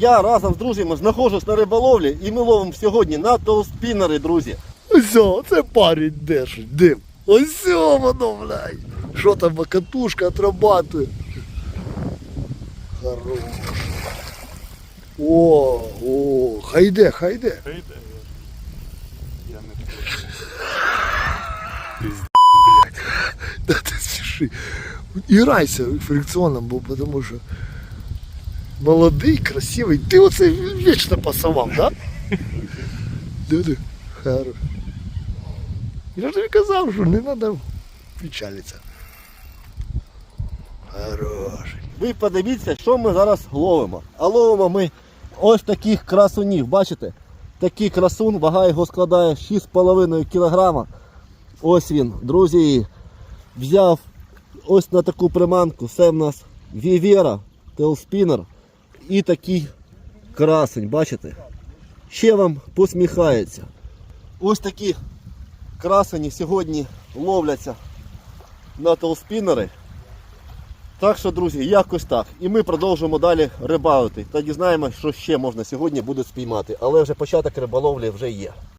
Я разом з друзями знаходжусь на риболовлі і ми ловимо сьогодні на толспінери, друзі. Ось, це парень держить, дим. Ось воно, блядь. Що там, катушка отрабатує. Хорош. О, о, хайде, хайде. Та йде. Я не проти. Да ти сміши. Іграйся фрикціоном, бо тому що молодий, красивий. Ти оце вічно пасував, да? Да-да. Хорош. Я ж тобі казав, що не треба печалитися. Хороший. Ви подивіться, що ми зараз ловимо. А ловимо ми ось таких красунів. Бачите? Такий красун, вага його складає 6,5 кг. Ось він, друзі, взяв ось на таку приманку. Це в нас Вівера, телспінер і такий красень, бачите? Ще вам посміхається. Ось такі красені сьогодні ловляться на толспінери. Так що, друзі, якось так. І ми продовжуємо далі рибалити. Та дізнаємося, що ще можна сьогодні буде спіймати. Але вже початок риболовлі вже є.